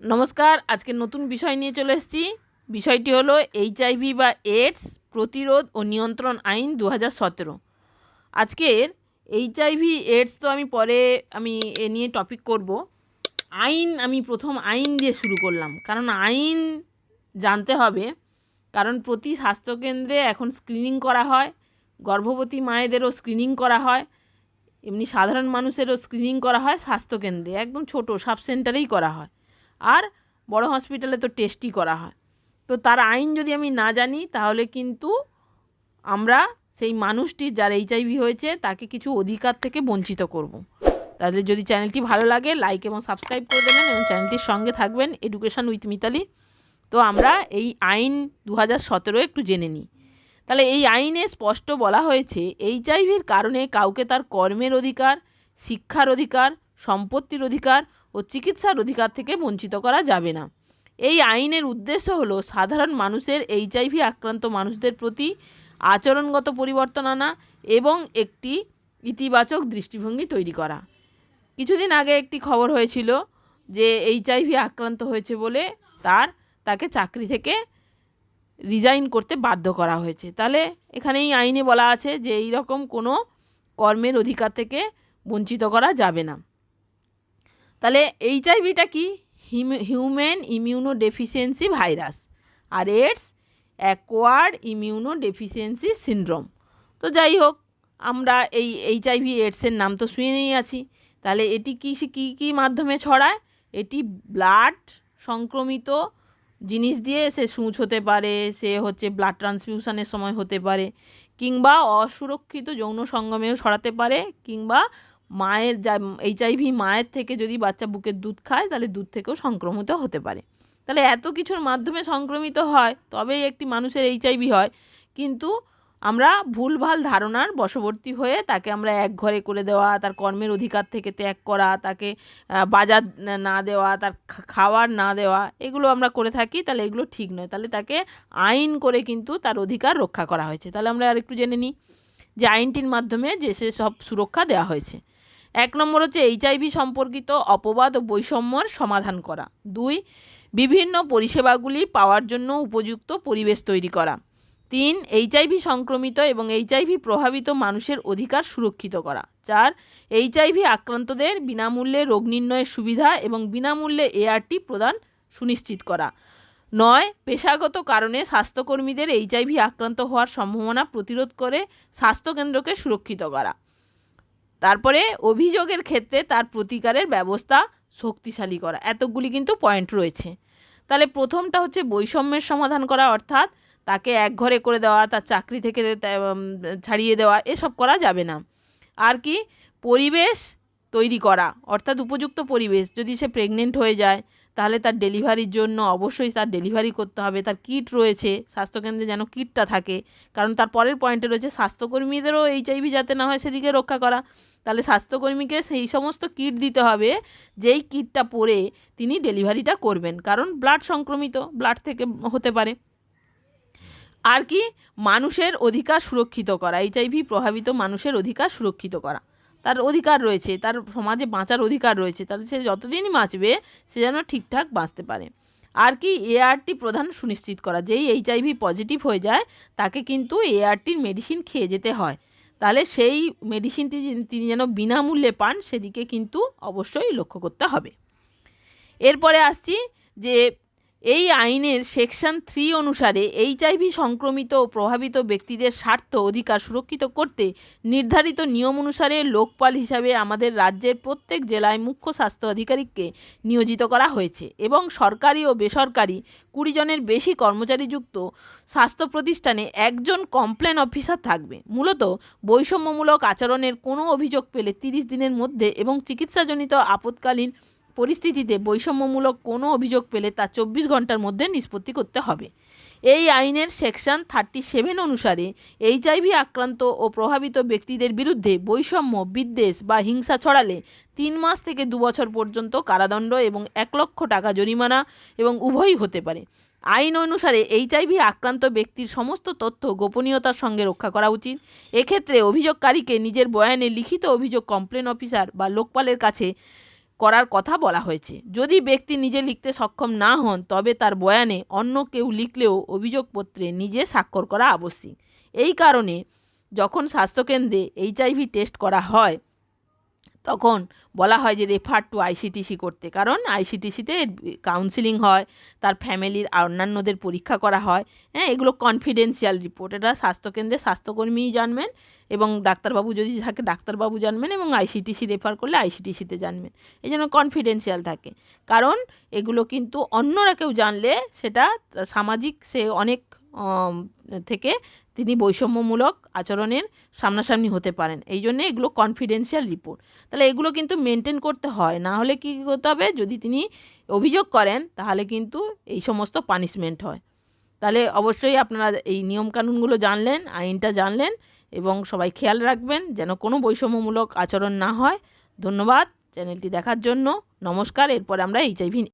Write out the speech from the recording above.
নমস্কার, আজকে নতুন বিষয় নিয়ে চলে এসেছি। বিষয়টি হলো এইচআইভি বা এইডস প্রতিরোধ ও নিয়ন্ত্রণ আইন দু হাজার সতেরো। আজকের এইচআইভি, এইডস তো আমি পরে আমি এ নিয়ে টপিক করব। আইন, আমি প্রথম আইন দিয়ে শুরু করলাম। কারণ আইন জানতে হবে। কারণ প্রতি স্বাস্থ্যকেন্দ্রে এখন স্ক্রিনিং করা হয়। গর্ভবতী মায়েদেরও স্ক্রিনিং করা হয়। এমনি সাধারণ মানুষেরও স্ক্রিনিং করা হয় স্বাস্থ্যকেন্দ্রে। একদম ছোট সাব সেন্টারেই করা হয়। আর বড় হসপিটালে তো টেস্টই করা হয়। তো তার আইন যদি আমি না জানি, তাহলে কিন্তু আমরা সেই মানুষটি যার এইচআইভি হয়েছে, তাকে কিছু অধিকার থেকে বঞ্চিত করব। তাহলে যদি চ্যানেলটি ভালো লাগে লাইক এবং সাবস্ক্রাইব করে দেবেন এবং চ্যানেলটির সঙ্গে থাকবেন এডুকেশান উইথ মিতালি তো আমরা এই আইন দু হাজার সতেরো একটু জেনে নিই। তাহলে এই আইনে স্পষ্ট বলা হয়েছে এইচআইভির কারণে কাউকে তার কর্মের অধিকার, শিক্ষার অধিকার, সম্পত্তির অধিকার ও চিকিৎসার অধিকার থেকে বঞ্চিত করা যাবে না। এই আইনের উদ্দেশ্য হলো সাধারণ মানুষের এইচআইভি আক্রান্ত মানুষদের প্রতি আচরণগত পরিবর্তন আনা এবং একটি ইতিবাচক দৃষ্টিভঙ্গি তৈরি করা। কিছুদিন আগে একটি খবর হয়েছিল যে এইচআইভি আক্রান্ত হয়েছে বলে তার, তাকে চাকরি থেকে রিজাইন করতে বাধ্য করা হয়েছে। তাহলে এখানে এই আইনে বলা আছে যে এই রকম কোনো কর্মের অধিকার থেকে বঞ্চিত করা যাবে না। তাহলে এইচআইভিটা কি? হিউম্যান ইমিউনো ডেফিসিয়েন্সি ভাইরাস আর AIDS acquired immuno deficiency syndrome তো যাই হোক, আমরা এই এইচআইভি এডসের নাম তো শুয়ে নিয়ে আছি। তাহলে এটি কী কী কী মাধ্যমে ছড়ায়? এটি ব্লাড সংক্রমিত জিনিস দিয়ে সে সূচ হতে পারে, সে হচ্ছে ব্লাড ট্রান্সফিউশনের সময় হতে পারে, কিংবা অসুরক্ষিত যৌন সঙ্গমেও ছড়াতে পারে, কিংবা মায়ের যা এইচআইভি মায়ের থেকে যদি বাচ্চা বুকের দুধ খায়, তাহলে দুধ থেকেও সংক্রমিত হতে পারে। তাহলে এত কিছুর মাধ্যমে সংক্রমিত হয়, তবেই একটি মানুষের এইচআইভি হয়। কিন্তু আমরা ভুলভাল ধারণার বশবর্তী হয়ে তাকে আমরা এক ঘরে করে দেওয়া, তার কর্মের অধিকার থেকে ত্যাগ করা, তাকে বাজার না দেওয়া, তার খাওয়ার না দেওয়া, এগুলো আমরা করে থাকি, তাহলে এগুলো ঠিক নয়। তাহলে তাকে আইন করে কিন্তু তার অধিকার রক্ষা করা হয়েছে। তাহলে আমরা আর একটু জেনে নিই যে আইনটির মাধ্যমে যে সে সব সুরক্ষা দেওয়া হয়েছে। এক নম্বর হচ্ছে এইচআইভি সম্পর্কিত অপবাদ ও বৈষম্যর সমাধান করা। দুই, বিভিন্ন পরিষেবাগুলি পাওয়ার জন্য উপযুক্ত পরিবেশ তৈরি করা। তিন এইচআইভি সংক্রমিত এবং এইচআইভি প্রভাবিত মানুষের অধিকার সুরক্ষিত করা। চার এইচআইভি আক্রান্তদের বিনামূল্যে রোগ নির্ণয়ের সুবিধা এবং বিনামূল্যে এআরটি প্রদান সুনিশ্চিত করা। নয়, পেশাগত কারণে স্বাস্থ্যকর্মীদের এইচআইভি আক্রান্ত হওয়ার সম্ভাবনা প্রতিরোধ করে স্বাস্থ্যকেন্দ্রকে সুরক্ষিত করা। তারপরে অভিযোগের ক্ষেত্রে তার প্রতিকারের ব্যবস্থা শক্তিশালী করা। এতগুলি কিন্তু পয়েন্ট রয়েছে। তাহলে প্রথমটা হচ্ছে বৈষম্যের সমাধান করা, অর্থাৎ তাকে এক ঘরে করে দেওয়া, তার চাকরি থেকে ছাড়িয়ে দেওয়া, এসব করা যাবে না। আর কি? পরিবেশ তৈরি করা, অর্থাৎ উপযুক্ত পরিবেশ। যদি সে প্রেগনেন্ট হয়ে যায় তাহলে তার ডেলিভারির জন্য অবশ্যই তার ডেলিভারি করতে হবে। তার কিট রয়েছে, স্বাস্থ্যকেন্দ্রে যেন কিটটা থাকে। কারণ তার পরের পয়েন্টে রয়েছে, স্বাস্থ্যকর্মীদেরও এইচআইভি যাতে না হয় সেদিকে রক্ষা করা। তাহলে স্বাস্থ্যকর্মীকে সেই সমস্ত কিট দিতে হবে, যেই কিটটা পরে তিনি ডেলিভারিটা করবেন। কারণ ব্লাড সংক্রমিত ব্লাড থেকে হতে পারে। আর কি? মানুষের অধিকার সুরক্ষিত করা এইচআইভি প্রভাবিত মানুষের অধিকার সুরক্ষিত করা। তার অধিকার রয়েছে, তার সমাজে বাঁচার অধিকার রয়েছে, তাহলে সে যতদিনই বাঁচবে, সে যেন ঠিকঠাক বাঁচতে পারে। আর কি এআরটি প্রধান সুনিশ্চিত করা, যেই এইচআইভি পজিটিভ হয়ে যায়, তাকে কিন্তু এআরটির মেডিসিন খেয়ে যেতে হয়। তাহলে সেই মেডিসিনটি তিনি যেন বিনামূল্যে পান, সেদিকে কিন্তু অবশ্যই লক্ষ্য করতে হবে। এরপরে আসছি যে এই আইনের সেকশন থ্রি অনুসারে এইচআইভি সংক্রমিত ও প্রভাবিত ব্যক্তিদের স্বার্থ অধিকার সুরক্ষিত করতে নির্ধারিত নিয়ম অনুসারে লোকপাল হিসাবে আমাদের রাজ্যের প্রত্যেক জেলায় মুখ্য স্বাস্থ্য আধিকারিককে নিয়োজিত করা হয়েছে এবং সরকারি ও বেসরকারি কুড়ি জনের বেশি কর্মচারীযুক্ত স্বাস্থ্য প্রতিষ্ঠানে একজন কমপ্লেন অফিসার থাকবে। মূলত বৈষম্যমূলক আচরণের কোনো অভিযোগ পেলে তিরিশ দিনের মধ্যে এবং চিকিৎসাজনিত আপৎকালীন পরিস্থিতিতে বৈষম্যমূলক কোনো অভিযোগ পেলে তা চব্বিশ ঘণ্টার মধ্যে নিষ্পত্তি করতে হবে। এই আইনের সেকশন থার্টি সেভেন অনুসারে এইচআইভি আক্রান্ত ও প্রভাবিত ব্যক্তিদের বিরুদ্ধে বৈষম্য, বিদ্বেষ বা হিংসা ছড়ালে তিন মাস থেকে দু বছর পর্যন্ত কারাদণ্ড এবং এক লক্ষ টাকা জরিমানা এবং উভয়ই হতে পারে। আইন অনুসারে এইচআইভি আক্রান্ত ব্যক্তির সমস্ত তথ্য গোপনীয়তার সঙ্গে রক্ষা করা উচিত। এক্ষেত্রে অভিযোগকারীকে নিজের বয়ানে লিখিত অভিযোগ কমপ্লেন অফিসার বা লোকপালের কাছে করার কথা বলা হয়েছে। যদি ব্যক্তি নিজে লিখতে সক্ষম না হন, তবে তার বয়ানে অন্য কেউ লিখলেও অভিযোগপত্রে নিজে স্বাক্ষর করা আবশ্যিক। এই কারণে যখন স্বাস্থ্যকেন্দ্রে এইচআইভি টেস্ট করা হয় তখন বলা হয় যে রেফার টু আইসিটিসি করতে। কারণ আইসিটিসিতে কাউন্সিলিং হয়, তার ফ্যামিলির অন্যান্যদের পরীক্ষা করা হয়। হ্যাঁ এগুলো কনফিডেন্সিয়াল রিপোর্ট এটা স্বাস্থ্যকেন্দ্রে স্বাস্থ্যকর্মীই জানবেন এবং ডাক্তারবাবু যদি থাকে, ডাক্তারবাবু জানবেন এবং আইসিটিসি রেফার করলে আইসিটিসিতে জানবেন। এই জন্য কনফিডেন্সিয়াল থাকে। কারণ এগুলো কিন্তু অন্যরা কেউ জানলে সেটা সামাজিক সে অনেক থেকে তিনি বৈষম্যমূলক আচরণের সামনাসামনি হতে পারেন। এই জন্যে এগুলো কনফিডেন্সিয়াল রিপোর্ট তাহলে এগুলো কিন্তু মেনটেন করতে হয়। না হলে কী করতে হবে? যদি তিনি অভিযোগ করেন, তাহলে কিন্তু এই সমস্ত পানিশমেন্ট হয়। তাহলে অবশ্যই আপনারা এই নিয়মকানুনগুলো জানলেন, আইনটা জানলেন এবং সবাই খেয়াল রাখবেন যেন কোনো বৈষম্যমূলক আচরণ না হয়। ধন্যবাদ। চ্যানেলটি দেখার জন্য নমস্কার। এরপর আমরা এইচআইভি